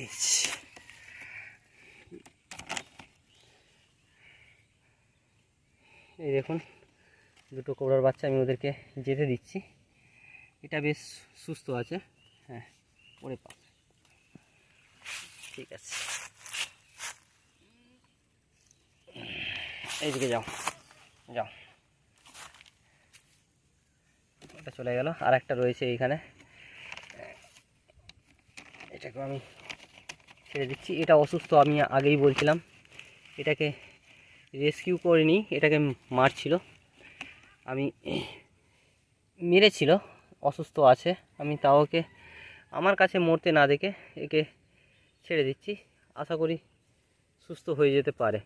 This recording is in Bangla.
দেখছি এই দেখুন, দুটো কোবরার বাচ্চা আমি ওদেরকে যেতে দিচ্ছি। এটা বেশ সুস্থ আছে। হ্যাঁ পরে পা ঠিক আছে। এইদিকে যাও যাও। ওটা চলে গেল। আর একটা রয়েছে এইখানে। এটাকে আমি ছেড়ে দিচ্ছি। এটা অসুস্থ, আমি আগেই বলছিলাম। এটাকে রেস্কিউ করিনি, এটাকে মারছিল। আমি মেরেছিল, অসুস্থ আছে। আমি তাওকে আমার কাছে মরতে না দেখে একে ছেড়ে দিচ্ছি। আশা করি সুস্থ হয়ে যেতে পারে।